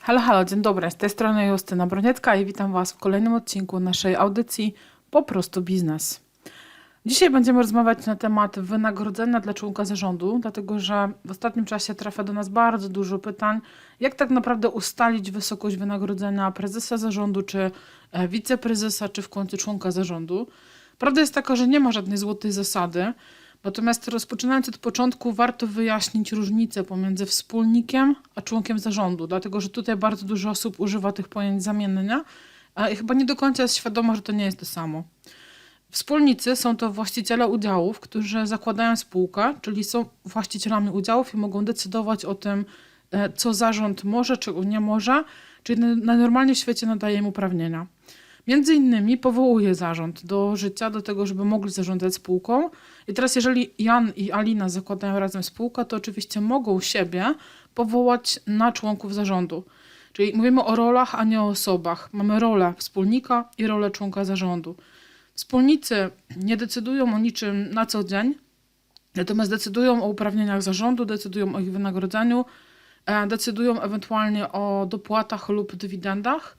Halo, halo, dzień dobry. Z tej strony Justyna Broniecka i witam Was w kolejnym odcinku naszej audycji Po prostu biznes. Dzisiaj będziemy rozmawiać na temat wynagrodzenia dla członka zarządu, dlatego że w ostatnim czasie trafia do nas bardzo dużo pytań, jak tak naprawdę ustalić wysokość wynagrodzenia prezesa zarządu, czy e, wiceprezesa, czy w końcu członka zarządu. Prawda jest taka, że nie ma żadnej złotej zasady, natomiast rozpoczynając od początku, warto wyjaśnić różnicę pomiędzy wspólnikiem a członkiem zarządu, dlatego że tutaj bardzo dużo osób używa tych pojęć zamiennie a i chyba nie do końca jest świadoma, że to nie jest to samo. Wspólnicy są to właściciele udziałów, którzy zakładają spółkę, czyli są właścicielami udziałów i mogą decydować o tym, e, co zarząd może, czego nie może, czyli na, normalnie świecie nadaje im uprawnienia. Między innymi powołuje zarząd do życia, do tego, żeby mogli zarządzać spółką. I teraz, jeżeli Jan i Alina zakładają razem spółkę, to oczywiście mogą siebie powołać na członków zarządu. Czyli mówimy o rolach, a nie o osobach. Mamy rolę wspólnika i rolę członka zarządu. Wspólnicy nie decydują o niczym na co dzień, natomiast decydują o uprawnieniach zarządu, decydują o ich wynagrodzeniu, e, decydują ewentualnie o dopłatach lub dywidendach.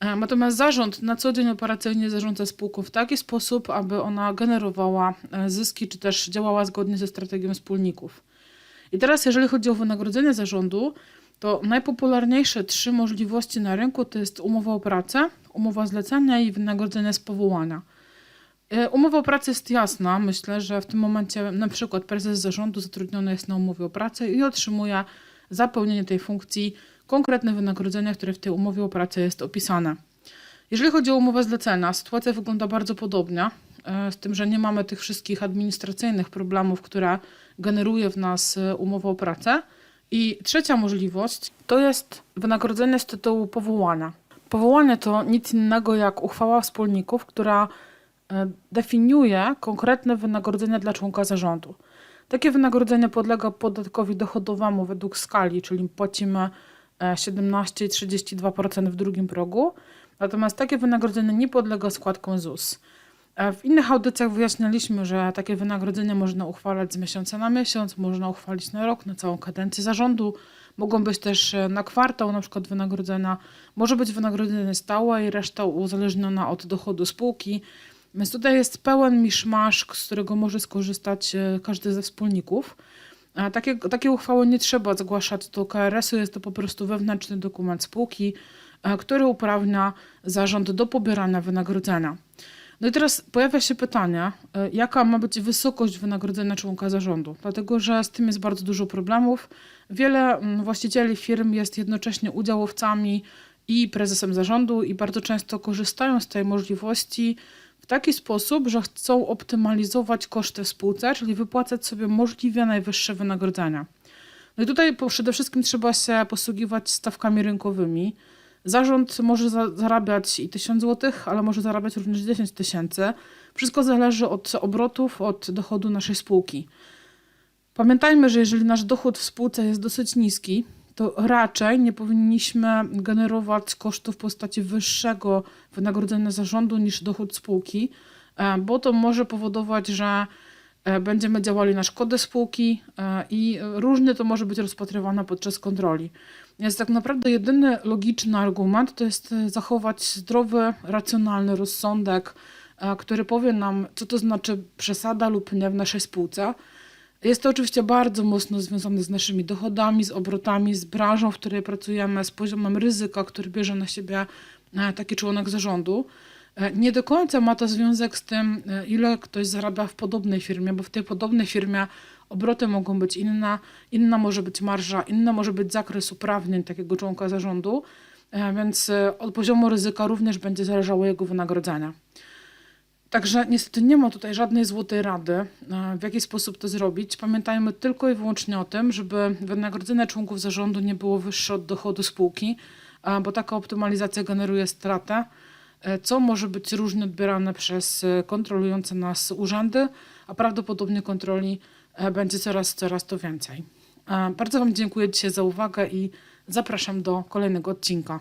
E, Natomiast zarząd na co dzień operacyjnie zarządza spółką w taki sposób, aby ona generowała e, zyski, czy też działała zgodnie ze strategią wspólników. I teraz, jeżeli chodzi o wynagrodzenie zarządu, to najpopularniejsze trzy możliwości na rynku to jest umowa o pracę, umowa zlecenia i wynagrodzenie z powołania. E, Umowa o pracę jest jasna. Myślę, że w tym momencie na przykład prezes zarządu zatrudniony jest na umowie o pracę i otrzymuje za pełnienie tej funkcji konkretne wynagrodzenie, które w tej umowie o pracę jest opisane. Jeżeli chodzi o umowę zlecenia, sytuacja wygląda bardzo podobnie, e, z tym, że nie mamy tych wszystkich administracyjnych problemów, które generuje w nas e, umowa o pracę. I trzecia możliwość to jest wynagrodzenie z tytułu powołania. Powołanie to nic innego jak uchwała wspólników, która e, definiuje konkretne wynagrodzenie dla członka zarządu. Takie wynagrodzenie podlega podatkowi dochodowemu według skali, czyli płacimy e, 17 i 32% w drugim progu. Natomiast takie wynagrodzenie nie podlega składkom ZUS. E, W innych audycjach wyjaśnialiśmy, że takie wynagrodzenie można uchwalać z miesiąca na miesiąc, można uchwalić na rok, na całą kadencję zarządu. Mogą być też e, na kwartał, na przykład wynagrodzenia. Może być wynagrodzenie stałe i reszta uzależniona od dochodu spółki. Więc tutaj jest pełen miszmasz, z którego może skorzystać e, każdy ze wspólników. Takie, takie uchwały nie trzeba zgłaszać do KRS-u, jest to po prostu wewnętrzny dokument spółki, który uprawnia zarząd do pobierania wynagrodzenia. No i teraz pojawia się pytanie, e, jaka ma być wysokość wynagrodzenia członka zarządu, dlatego że z tym jest bardzo dużo problemów. Wiele mm, właścicieli firm jest jednocześnie udziałowcami i prezesem zarządu i bardzo często korzystają z tej możliwości w taki sposób, że chcą optymalizować koszty w spółce, czyli wypłacać sobie możliwie najwyższe wynagrodzenia. No i tutaj przede wszystkim trzeba się posługiwać stawkami rynkowymi. Zarząd może za, zarabiać i 1000 zł, ale może zarabiać również 10 tysięcy. Wszystko zależy od obrotów, od dochodu naszej spółki. Pamiętajmy, że jeżeli nasz dochód w spółce jest dosyć niski, to raczej nie powinniśmy generować kosztów w postaci wyższego wynagrodzenia zarządu niż dochód spółki, e, bo to może powodować, że będziemy działali na szkodę spółki e, i różnie to może być rozpatrywane podczas kontroli. Więc tak naprawdę jedyny logiczny argument to jest e, zachować zdrowy, racjonalny rozsądek, e, który powie nam, co to znaczy przesada lub nie w naszej spółce. Jest to oczywiście bardzo mocno związane z naszymi dochodami, z obrotami, z branżą, w której pracujemy, z poziomem ryzyka, który bierze na siebie e, taki członek zarządu. E, Nie do końca ma to związek z tym, e, ile ktoś zarabia w podobnej firmie, bo w tej podobnej firmie obroty mogą być inne, inna może być marża, inna może być zakres uprawnień takiego członka zarządu, e, więc od poziomu ryzyka również będzie zależało jego wynagrodzenia. Także niestety nie ma tutaj żadnej złotej rady, w jaki sposób to zrobić. Pamiętajmy tylko i wyłącznie o tym, żeby wynagrodzenie członków zarządu nie było wyższe od dochodu spółki, bo taka optymalizacja generuje stratę, co może być różnie odbierane przez e, kontrolujące nas urzędy, a prawdopodobnie kontroli e, będzie coraz, coraz to więcej. E, Bardzo Wam dziękuję dzisiaj za uwagę i zapraszam do kolejnego odcinka.